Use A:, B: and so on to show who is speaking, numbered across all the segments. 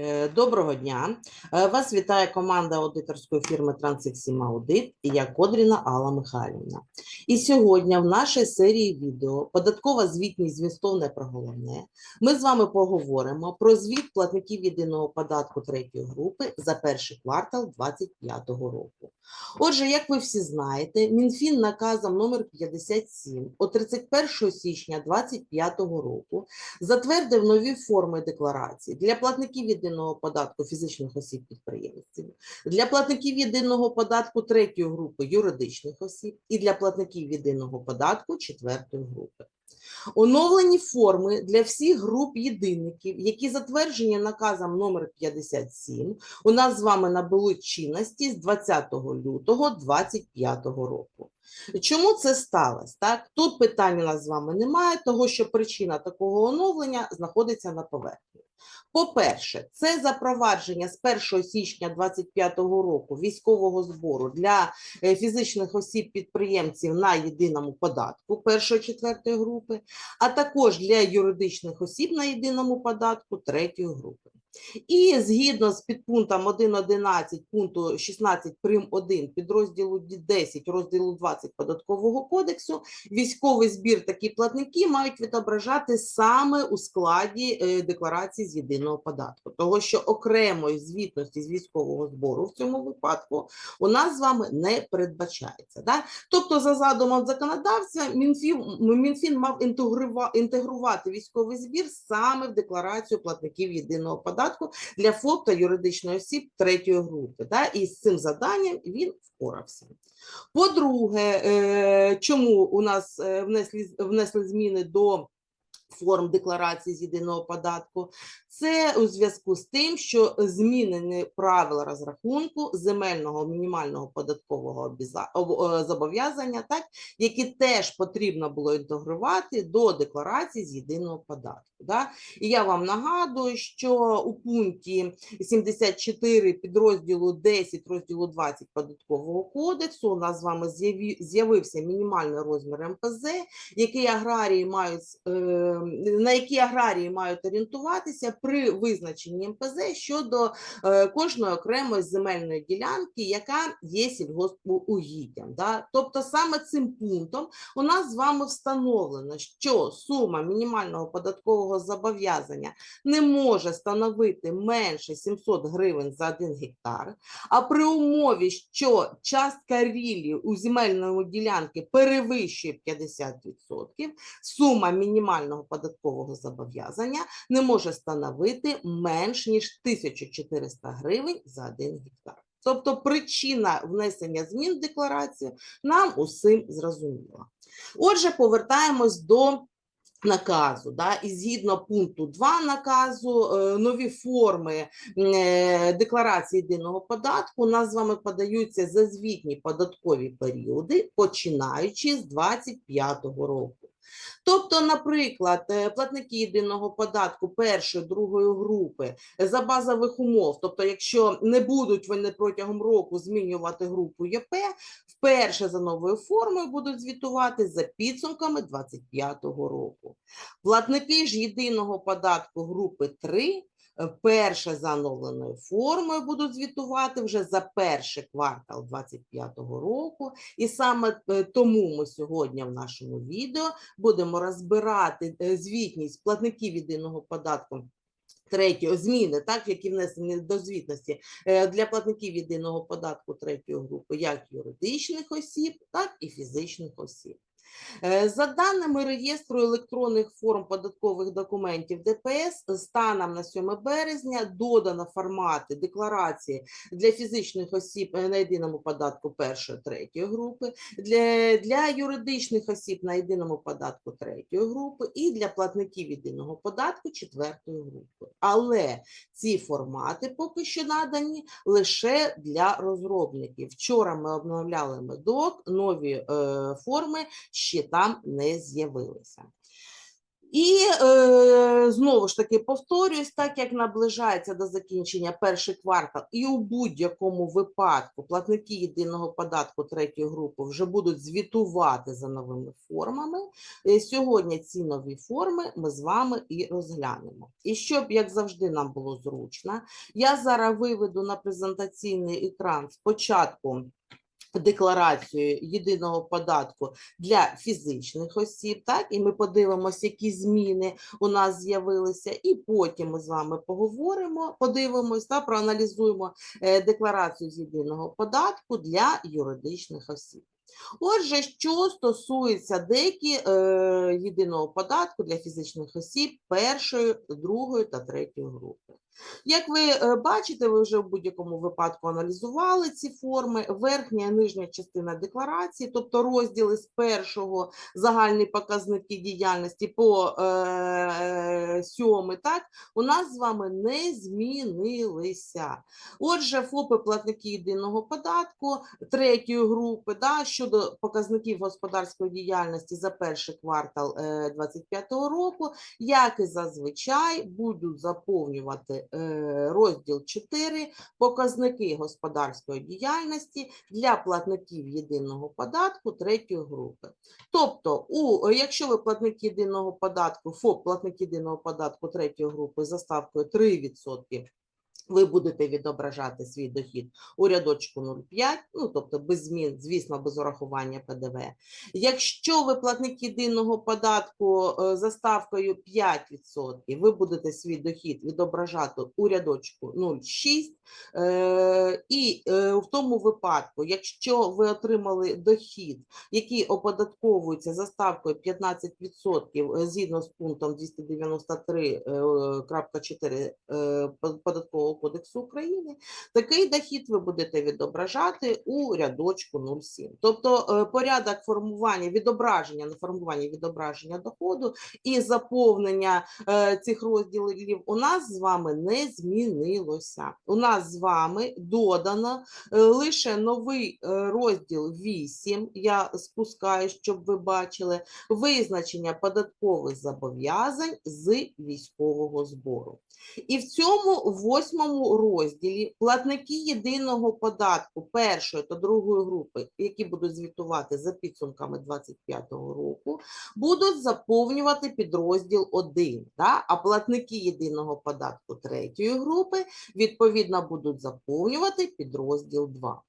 A: Е, Доброго дня. Е, Вас вітає команда аудиторської фірми Трансексім Аудит і я Кодріна Алла Михайлівна. І сьогодні в нашій серії відео Податкова звітність змістовне про головне. Ми з вами поговоримо про звіт платників єдиного податку третьої групи за перший квартал 2025 року. Отже, як ви всі знаєте, Мінфін наказом номер 57 от 31 січня 2025 року затвердив нові форми декларації для платників єдиного податку фізичних осіб підприємців, для платників єдиного податку третьої групи юридичних осіб і для платників єдиного податку четвертої групи. Оновлені форми для всіх груп єдинників, які затверджені наказом номер 57, у нас з вами набули чинності з 20 лютого 2025 року. Чому це сталося? Так? Тут питань у нас з вами немає, того що причина такого оновлення знаходиться на поверхні. По-перше, це запровадження з 1 січня 2025 року військового збору для е, фізичних осіб-підприємців на єдиному податку першої четвертої групи, а також для юридичних осіб на єдиному податку третьої групи. І згідно з підпунктом 1.11 пункту 16 прим. 1 підрозділу 10 розділу 20 податкового кодексу, військовий збір такі платники мають відображати саме у складі е, декларації з єдиного податку, того що окремої звітності з військового збору в цьому випадку у нас з вами не передбачається. Да? Тобто, за задумом законодавця, Мінфін, Мінфін мав інтегрувати військовий збір саме в декларацію платників єдиного податку для ФОП та юридичних осіб третьої групи. Да? І з цим заданням він впорався. По-друге, е, чому у нас е, внесли, внесли зміни до форм декларації з єдиного податку, це у зв'язку з тим, що змінені правила розрахунку земельного мінімального податкового зобов'язання, так, які теж потрібно було інтегрувати до декларації з єдиного податку. Да? І я вам нагадую, що у пункті 74 підрозділу 10 розділу 20 податкового кодексу у нас з вами з'явився мінімальний розмір МПЗ, який аграрії мають, е, на які аграрії мають орієнтуватися при визначенні МПЗ щодо е, кожної окремої земельної ділянки, яка є сільгоспугіддям. Да? Тобто саме цим пунктом у нас з вами встановлено, що сума мінімального податкового зобов'язання не може становити менше 700 гривень за 1 гектар, а при умові, що частка рілі у земельному ділянки перевищує 50%, сума мінімального податкового зобов'язання не може становити менш ніж 1400 гривень за 1 гектар. Тобто причина внесення змін в декларацію нам усім зрозуміла. Отже, повертаємось до наказу. Да? І згідно пункту 2 наказу, е, нові форми е, декларації єдиного податку нас з вами подаються за звітні податкові періоди, починаючи з 25 року. Тобто, наприклад, е, платники єдиного податку першої, другої групи за базових умов, тобто, якщо не будуть вони протягом року змінювати групу ЄП, вперше за новою формою будуть звітувати за підсумками 2025 року. Платники ж єдиного податку групи 3 е, перше за оновленою формою будуть звітувати вже за перший квартал 2025 року. І саме е, тому ми сьогодні в нашому відео будемо розбирати е, звітність платників єдиного податку. Третього зміни, так які внесені до звітності е, для платників єдиного податку третьої групи, як юридичних осіб, так і фізичних осіб. Е, За даними реєстру електронних форм податкових документів ДПС, станом на 7 березня додано формати декларації для фізичних осіб на єдиному податку першої третьої групи, для, для юридичних осіб на єдиному податку третьої групи і для платників єдиного податку четвертої групи. Але ці формати поки що надані лише для розробників. Вчора ми обновляли медок, нові е, форми ще там не з'явилися. І е, знову ж таки повторюсь, так як наближається до закінчення перший квартал, і у будь-якому випадку платники єдиного податку третьої групи вже будуть звітувати за новими формами. е, Сьогодні ці нові форми ми з вами і розглянемо. І щоб, як завжди, нам було зручно, я зараз виведу на презентаційний екран спочатку декларацію єдиного податку для фізичних осіб, так, і ми подивимося, які зміни у нас з'явилися, і потім ми з вами поговоримо, подивимось та проаналізуємо е, декларацію з єдиного податку для юридичних осіб. Отже, що стосується деякі е, єдиного податку для фізичних осіб першої, другої та третьої групи. Як ви е, бачите, ви вже в будь-якому випадку аналізували ці форми, верхня і нижня частина декларації, тобто розділи з першого загальні показники діяльності по е, сьомий, так, у нас з вами не змінилися. Отже, ФОПи платники єдиного податку третьої групи да, щодо показників господарської діяльності за перший квартал 2025 року, як і зазвичай, будуть заповнювати е, розділ 4 показники господарської діяльності для платників єдиного податку третьої групи. Тобто, у, якщо ви платник єдиного податку, ФОП платник єдиного податку третьої групи за ставкою 3%, ви будете відображати свій дохід у рядочку 0,5, ну тобто без змін, звісно, без урахування ПДВ. Якщо ви платник єдиного податку е, за ставкою 5%, ви будете свій дохід відображати у рядочку 0,6. Е, І е, в тому випадку, якщо ви отримали дохід, який оподатковується за ставкою 15% е, згідно з пунктом 293.4 е, податкового кодексу України, такий дохід ви будете відображати у рядочку 0,7. Тобто е, порядок формування відображення, не формування відображення доходу і заповнення е, цих розділів у нас з вами не змінилося. У нас з вами додано е, лише новий розділ 8. Я спускаю, щоб ви бачили визначення податкових зобов'язань з військового збору. І в цьому восьмому розділі платники єдиного податку першої та другої групи, які будуть звітувати за підсумками 2025 року, будуть заповнювати підрозділ 1, да? а платники єдиного податку третьої групи відповідно будуть заповнювати підрозділ 2.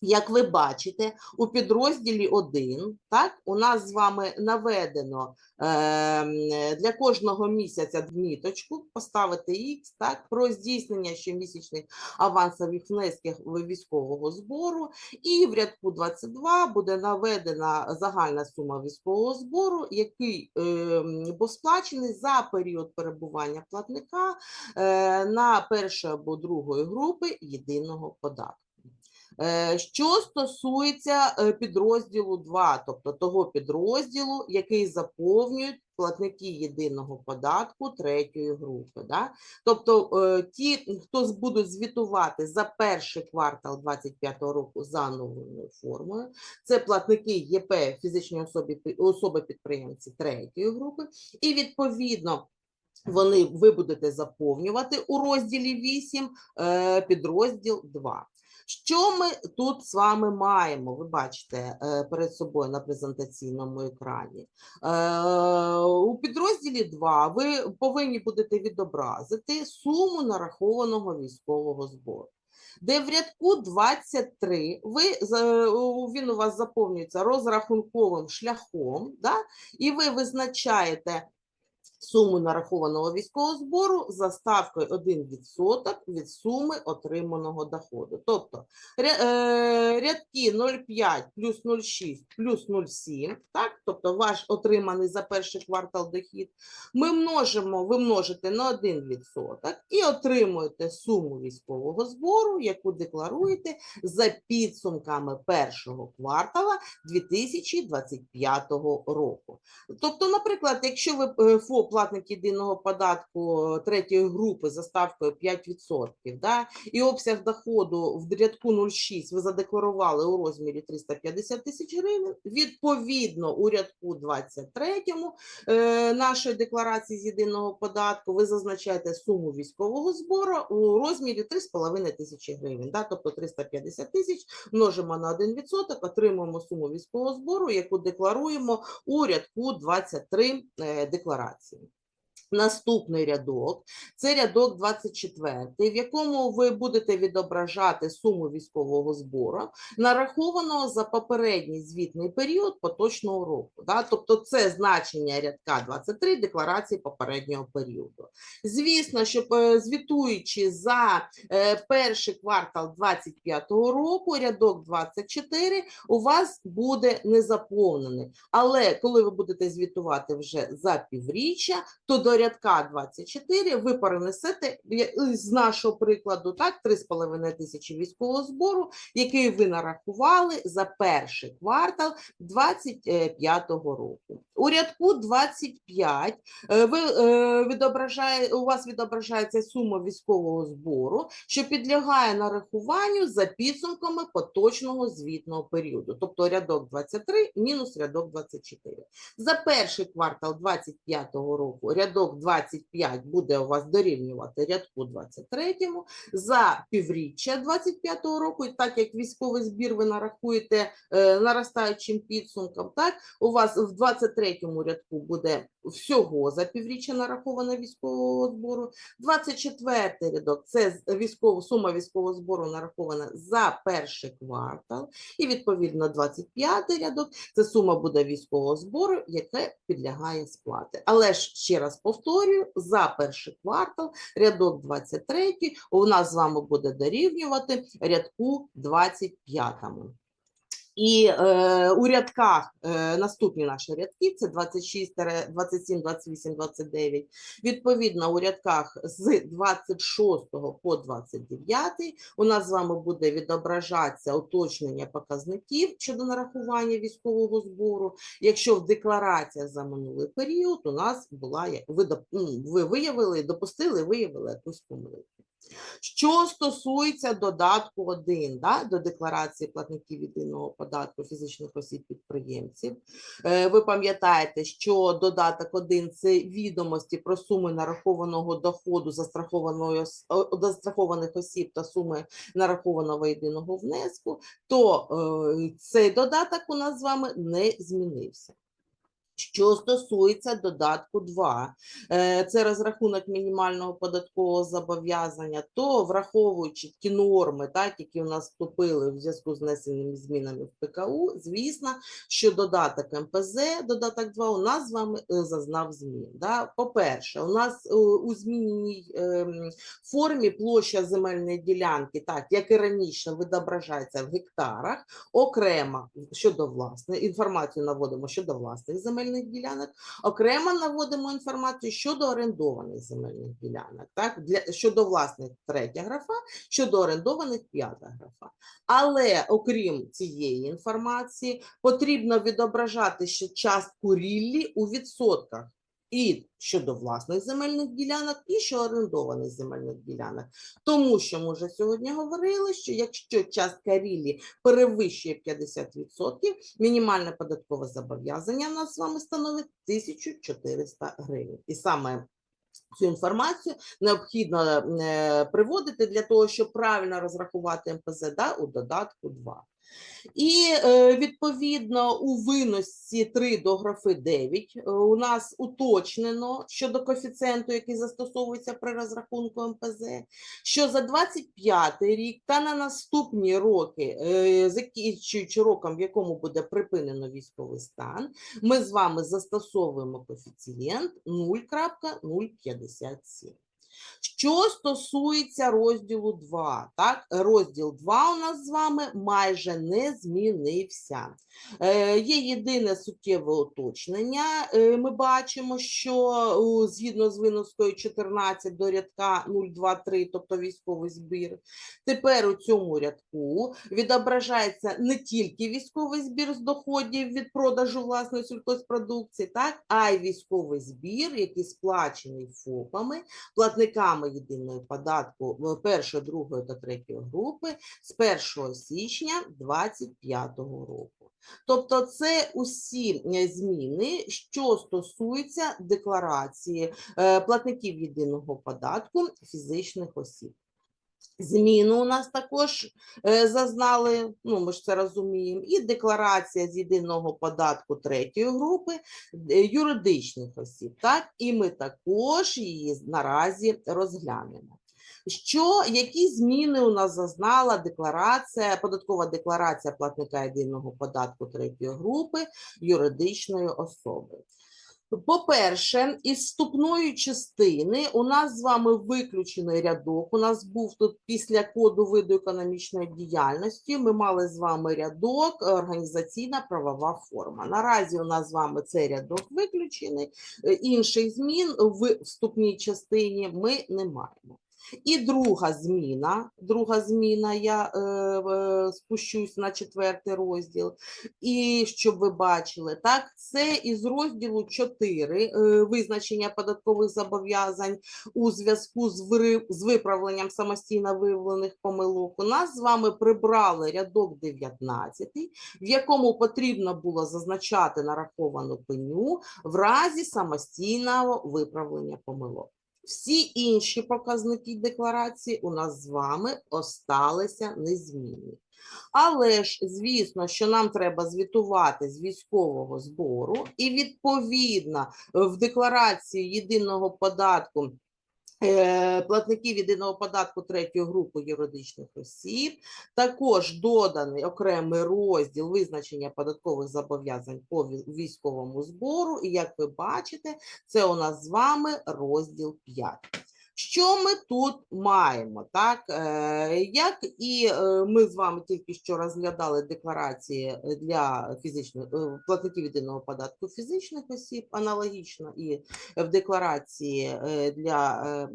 A: Як ви бачите, у підрозділі 1, так, у нас з вами наведено ем, для кожного місяця відміточку, поставити X, так, про здійснення щомісячних авансових внесків військового збору, і в рядку 22 буде наведена загальна сума військового збору, який ем, був сплачений за період перебування платника е, на першої або другої групи єдиного податку. Е, Що стосується е, підрозділу 2, тобто того підрозділу, який заповнюють платники єдиного податку третьої групи. Да? Тобто е, ті, хто будуть звітувати за перший квартал 2025 року за новою формою, це платники ЄП фізичні особи, особи підприємці третьої групи, і відповідно. Вони ви будете заповнювати у розділі 8 е, підрозділ 2. Що ми тут з вами маємо? Ви бачите е, перед собою на презентаційному екрані. Е, У підрозділі 2 ви повинні будете відобразити суму нарахованого військового збору. Де в рядку 23 ви, він у вас заповнюється розрахунковим шляхом, да? і ви визначаєте суму нарахованого військового збору за ставкою 1% від суми отриманого доходу. Тобто е, рядки 0,5 плюс 0,6 плюс 0,7, так? тобто ваш отриманий за перший квартал дохід, ми множимо, ви множите на 1% і отримуєте суму військового збору, яку декларуєте за підсумками першого квартала 2025 року. Тобто, наприклад, якщо ви е, ФОП платник єдиного податку е, третьої групи за ставкою 5%, да, і обсяг доходу в рядку 0,6 ви задекларували у розмірі 350 тисяч гривень, відповідно у рядку 23 е, нашої декларації з єдиного податку ви зазначаєте суму військового збору у розмірі 3,5 тисячі гривень, да, тобто 350 тисяч множимо на 1%, отримуємо суму військового збору, яку декларуємо у рядку 23 е, декларації. Наступний рядок це рядок 24, в якому ви будете відображати суму військового збору, нарахованого за попередній звітний період поточного року. Да? Тобто це значення рядка 23 декларації попереднього періоду. Звісно, що е, звітуючи за е, перший квартал 25 року, рядок 24 у вас буде не заповнений. Але коли ви будете звітувати вже за півріччя, то до рядка 24 ви перенесете з нашого прикладу так 3,5 тисячі військового збору, який ви нарахували за перший квартал 25 року. У рядку 25 е, ви е, відображає у вас відображається сума військового збору, що підлягає нарахуванню за підсумками поточного звітного періоду, тобто рядок 23 мінус рядок 24. За перший квартал 25 року рядок 25 буде у вас дорівнювати рядку 23, за півріччя 25 року, і так як військовий збір ви нарахуєте е, наростаючим підсумком, так у вас в 23 рядку буде всього за півріччя нараховано військового збору. 24 рядок це військово, сума військового збору нарахована за перший квартал, і відповідно 25 рядок це сума буде військового збору, яке підлягає сплати. Але ж ще раз повторюю, за перший квартал рядок 23 у нас з вами буде дорівнювати рядку 25. І е, у рядках е, наступні наші рядки це 26, 27, 28, 29. Відповідно, у рядках з 26 по 29 у нас з вами буде відображатися уточнення показників щодо нарахування військового збору. Якщо в деклараціях за минулий період у нас була ви, ви виявили, допустили, виявили якусь помилку. Що стосується додатку 1 да, до декларації платників єдиного податку фізичних осіб підприємців, е, ви пам'ятаєте, що додаток 1 – це відомості про суми нарахованого доходу застрахованих осіб та суми нарахованого єдиного внеску, то е, цей додаток у нас з вами не змінився. Що стосується додатку 2, е, це розрахунок мінімального податкового зобов'язання, то враховуючи ті норми, так, які у нас вступили в зв'язку з внесеними змінами в ПКУ, звісно, що додаток МПЗ, додаток 2 у нас з вами е, зазнав змін. Да? По-перше, у нас е, у зміненій ем, формі площа земельної ділянки, так як і раніше, відображається в гектарах, окремо щодо власної інформацію наводимо щодо власних земельних ділянок, окремо наводимо інформацію щодо орендованих земельних ділянок. Так, для щодо власних третя графа, щодо орендованих п'ята графа. Але окрім цієї інформації, потрібно відображати ще частку ріллі у відсотках. І щодо власних земельних ділянок, і щодо орендованих земельних ділянок. Тому що ми вже сьогодні говорили, що якщо частка ріллі перевищує 50%, мінімальне податкове зобов'язання нас з вами становить 1400 гривень. І саме цю інформацію необхідно е, приводити для того, щоб правильно розрахувати МПЗ да, у додатку 2. І е, відповідно у виносці 3 до графи 9 е, у нас уточнено щодо коефіцієнту, який застосовується при розрахунку МПЗ, що за 25 рік та на наступні роки, е, закінчуючи роком, в якому буде припинено військовий стан, ми з вами застосовуємо коефіцієнт 0,057. Що стосується розділу 2, так, розділ 2 у нас з вами майже не змінився. Е, Є єдине суттєве уточнення. Е, Ми бачимо, що згідно з виноскою 14 до рядка 023, тобто військовий збір, тепер у цьому рядку відображається не тільки військовий збір з доходів від продажу власної сільхозпродукції, так, а й військовий збір, який сплачений ФОПами, платниками єдиного податку першої, другої та третьої групи з 1 січня 2025 року. Тобто це усі е, зміни, що стосуються декларації е, платників єдиного податку фізичних осіб. Зміну у нас також е, зазнали, ну ми ж це розуміємо, і декларація з єдиного податку третьої групи е, юридичних осіб. Так, і ми також її наразі розглянемо. Що, які зміни у нас зазнала декларація, податкова декларація платника єдиного податку третьої групи юридичної особи? По-перше, із вступної частини у нас з вами виключений рядок. У нас був тут після коду виду економічної діяльності. Ми мали з вами рядок е, організаційна правова форма. Наразі у нас з вами цей рядок виключений. Е, Інших змін в вступній частині ми не маємо. І друга зміна, друга зміна, я е, е, спущусь на четвертий розділ. І щоб ви бачили, так, це із розділу 4 е, визначення податкових зобов'язань у зв'язку з, з виправленням самостійно виявлених помилок. У нас з вами прибрали рядок 19, в якому потрібно було зазначати нараховану пеню в разі самостійного виправлення помилок. Всі інші показники декларації у нас з вами осталися незмінні. Але ж, звісно, що нам треба звітувати з військового збору, і відповідно в декларації єдиного податку платників єдиного податку третьої групи юридичних осіб також доданий окремий розділ визначення податкових зобов'язань по військовому збору. І як ви бачите, це у нас з вами розділ 5. Що ми тут маємо? Так? Е, Як і е, ми з вами тільки що розглядали декларації для фізичних е, платників єдиного податку фізичних осіб, аналогічно і в декларації для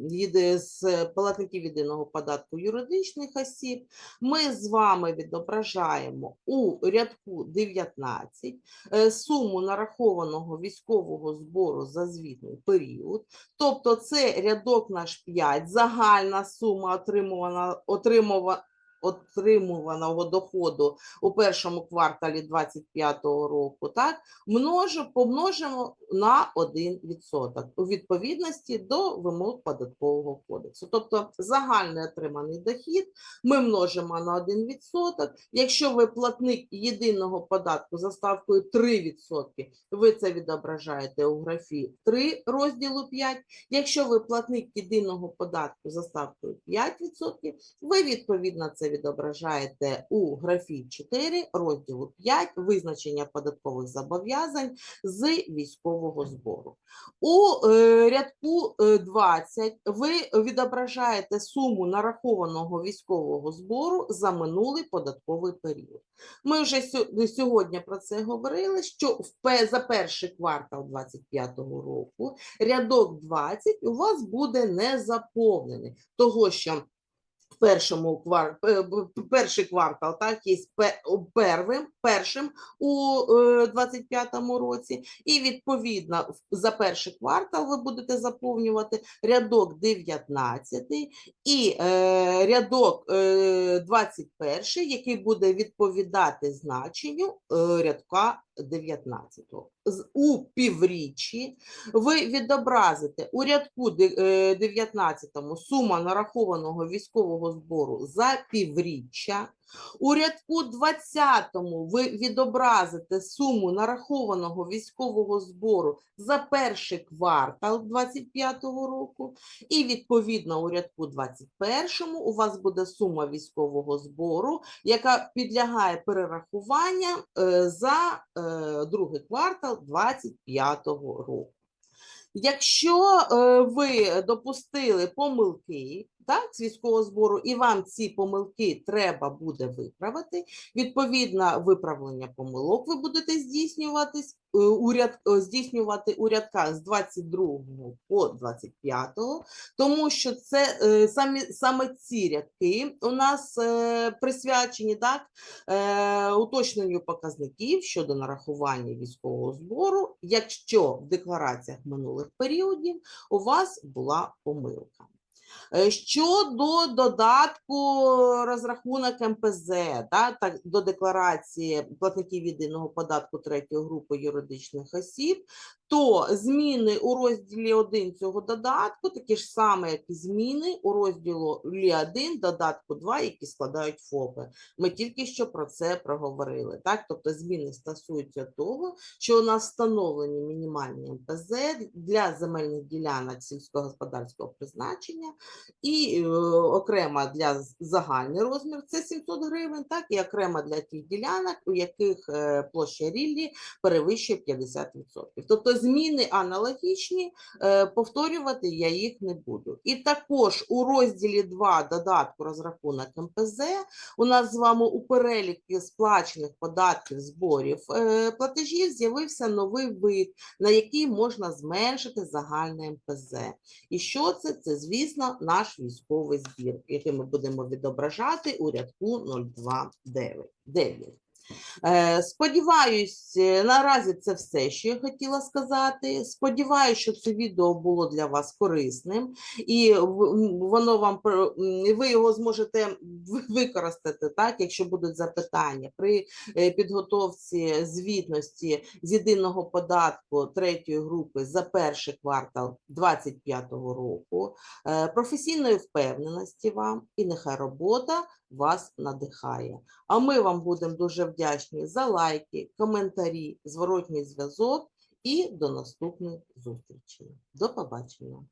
A: платників єдиного податку юридичних осіб, ми з вами відображаємо у рядку 19 е, суму нарахованого військового збору за звітний період. Тобто це рядок наш 5, загальна сума отримувана, отримува, отримуваного доходу у першому кварталі 2025 року, так, множу, помножимо на 1% у відповідності до вимог податкового кодексу. Тобто загальний отриманий дохід ми множимо на 1%. Якщо ви платник єдиного податку за ставкою 3%, ви це відображаєте у графі 3 розділу 5. Якщо ви платник єдиного податку за ставкою 5%, ви відповідно це відображаєте у графі 4 розділу 5 визначення податкових зобов'язань з військового збору. У е, рядку е, 20 ви відображаєте суму нарахованого військового збору за минулий податковий період. Ми вже сьогодні про це говорили, що за перший квартал 2025 року рядок 20 у вас буде не заповнений, того що першому квар... перший квартал так, є пе- первим, першим у е, 25-му році, і відповідно за перший квартал ви будете заповнювати рядок 19 і е, рядок е, 21, який буде відповідати значенню е, рядка 19. З- У півріччі ви відобразите у рядку де- е, 19 сума нарахованого військового збору за півріччя. У рядку 20 ви відобразите суму нарахованого військового збору за перший квартал 25 року. І відповідно у рядку 21 у вас буде сума військового збору, яка підлягає перерахуванням е, за е, другий квартал 25 року. Якщо е, ви допустили помилки так, з військового збору, і вам ці помилки треба буде виправити, відповідно, виправлення помилок ви будете здійснюватись, е, у ряд- е, здійснювати у рядках з 22 по 25, тому що це е, самі, саме ці рядки у нас присвячені так, уточненню показників щодо нарахування військового збору, якщо в деклараціях минулих періодів у вас була помилка. Е, Щодо додатку розрахунок МПЗ, да, так, до декларації платників єдиного податку третьої групи юридичних осіб, то зміни у розділі 1 цього додатку такі ж саме, як і зміни у розділі 1 додатку 2, які складають ФОПи. Ми тільки що про це проговорили. Так? Тобто зміни стосуються того, що у нас встановлені мінімальні МПЗ для земельних ділянок сільськогосподарського призначення і е, окремо для загальний розмір це 700 гривень, так і окремо для тих ділянок, у яких е, площа ріллі перевищує 50%. Тобто зміни аналогічні, е, повторювати я їх не буду. І також у розділі 2 додатку розрахунок МПЗ у нас з вами у переліку сплачених податків, зборів, е, платежів з'явився новий вид, на який можна зменшити загальне МПЗ. І що це? Це, звісно, наш військовий збір, який ми будемо відображати у рядку 029. Е, Сподіваюсь, е, наразі це все, що я хотіла сказати. Сподіваюсь, що це відео було для вас корисним, і воно вам ви його зможете використати, так, якщо будуть запитання при е, підготовці звітності з єдиного податку третьої групи за перший квартал 2025 року. Професійної впевненості вам і нехай робота вас надихає. А ми вам будемо дуже вдячні за лайки, коментарі, зворотній зв'язок і до наступних зустрічей. До побачення.